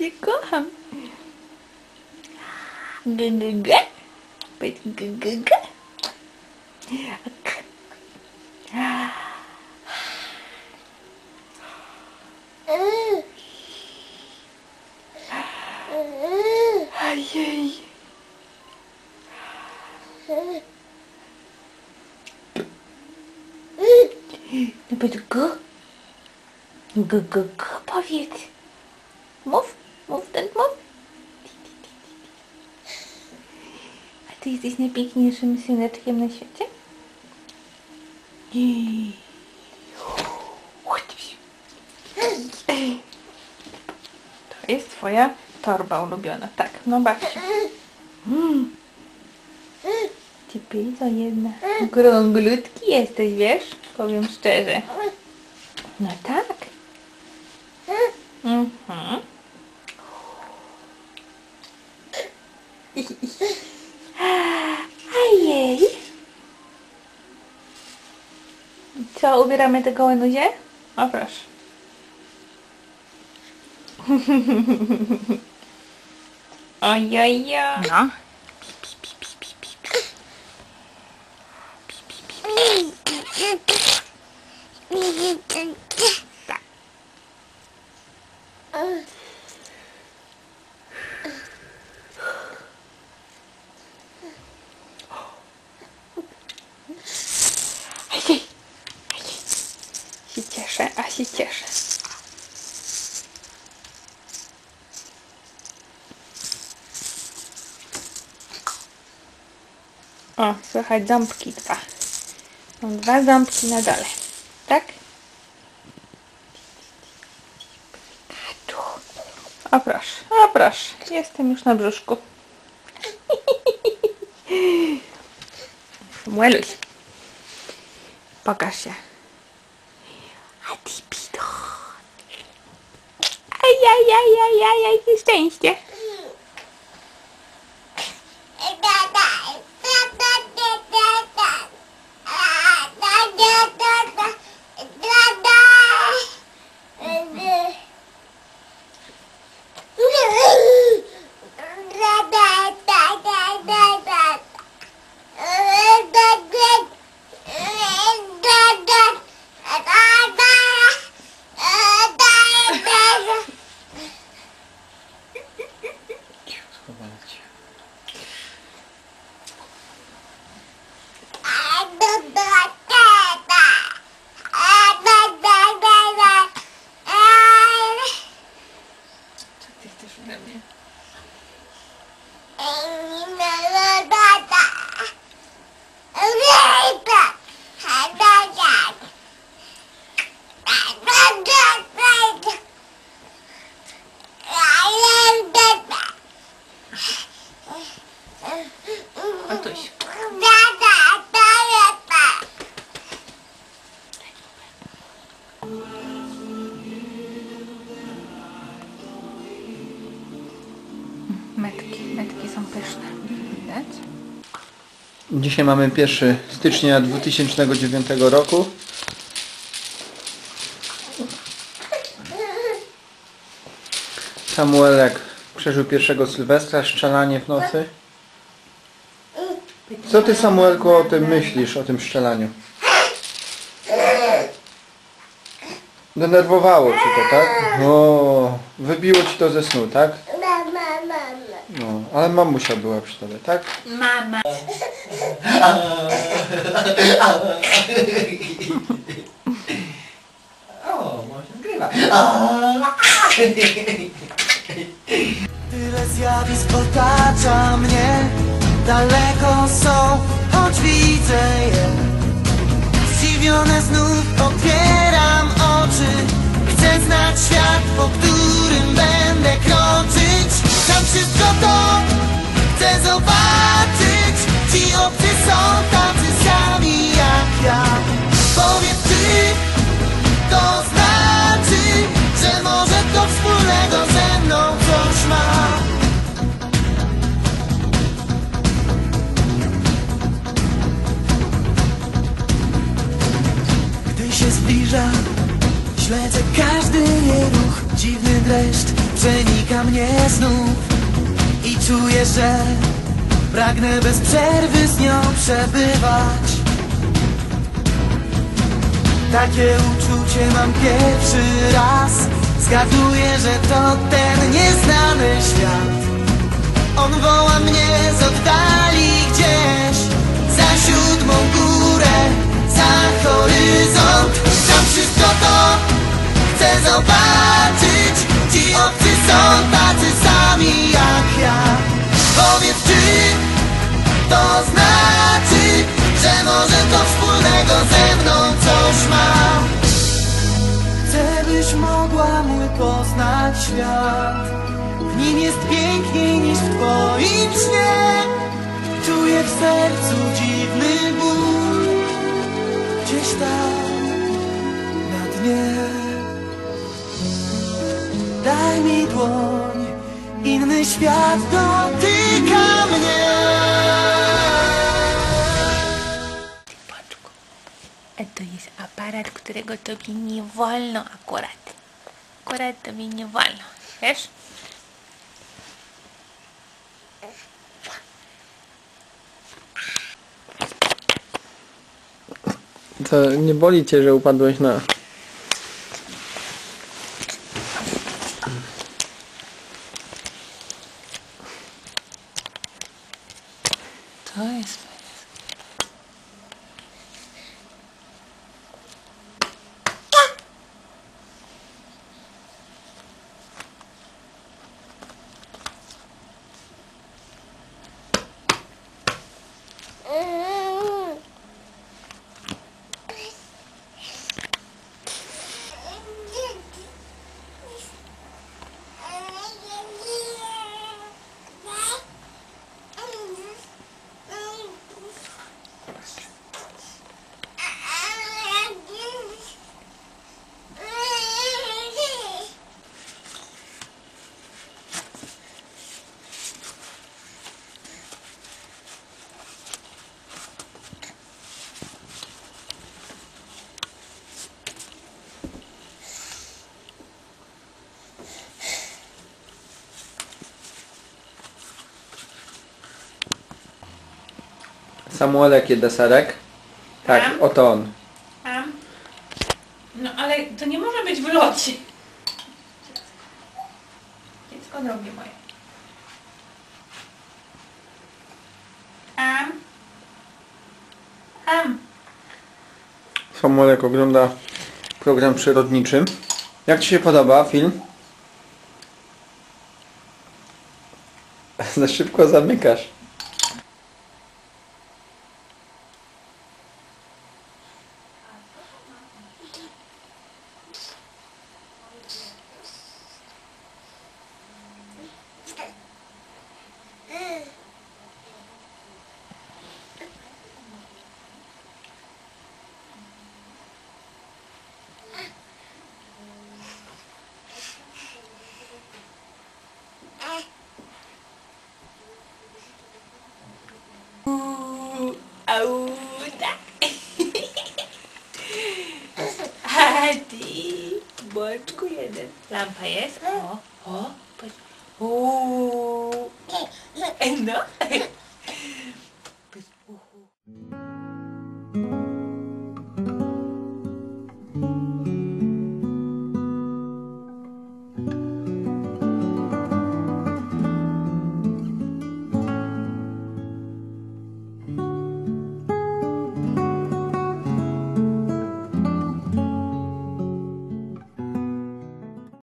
cię kocham. G, g, g. Powiedz g, g, g. K. Ojej. No powiedz g. G, g, g, powiedz. Mów, mów ten mów. A ty jesteś najpiękniejszym syneczkiem na świecie? To jest twoja torba ulubiona. Tak, no babciu. Mm. Ty jedna. Grąglutki jesteś, wiesz? Powiem szczerze. No tak. Ajej. Co, ubieramy te gołęzie? O proszę. Ojojo. No. Tak. Ajej. Ajej. Się cieszę, a się cieszę. O, słychać ząbki dwa. Są dwa ząbki na dole. Tak? O proszę, o proszę. Jestem już na brzuszku. Samueluś. Pokaż się. ai, ai, ai, ai, ai, existência. Добавить. Dzisiaj mamy 1 stycznia 2009 roku. Samuelek przeżył pierwszego Sylwestra, szczelanie w nocy. Co ty Samuelku o tym myślisz, o tym szczelaniu? Denerwowało cię to, tak? O, wybiło ci to ze snu, tak? No, ale mamusia była przy tobie, tak? Mama. O, może grywa. Tyle zjawisk otacza mnie Daleko są, choć widzę je Zdziwione znów otwieram oczy Chcę znać świat, po którym będę kroczyć Tam wszystko wspólnego ze mną coś ma. Gdy się zbliża, śledzę każdy jej ruch, Dziwny dreszcz przenika mnie znów. I czuję, że pragnę bez przerwy z nią przebywać. Takie uczucie mam pierwszy raz Zgaduję, że to ten nieznany świat. On woła mnie z oddali gdzieś Za siódmą górę, za horyzont. Tam wszystko to chcę zobaczyć. Ci obcy są tacy sami jak ja. Powiedz czy to znaczy Że może to wspólnego ze mną coś ma Mogła mój poznać świat W nim jest piękniej niż w twoim śnie. Czuję w sercu dziwny ból Gdzieś tam na dnie. Daj mi dłoń Inny świat dotyka aparat, którego tobie nie wolno akurat. Akurat tobie nie wolno, wiesz? To nie boli cię, że upadłeś na... To jest fajne. Samuelek je deserek. Tak, Tam? oto on. Am? No ale to nie może być w locie. Dziecko drogie moje. Am? Am? Samuelek ogląda program przyrodniczy. Jak Ci się podoba film? Za szybko zamykasz. Au, tak. A ty, boczku jeden. Lampa jest? O, o, patrz.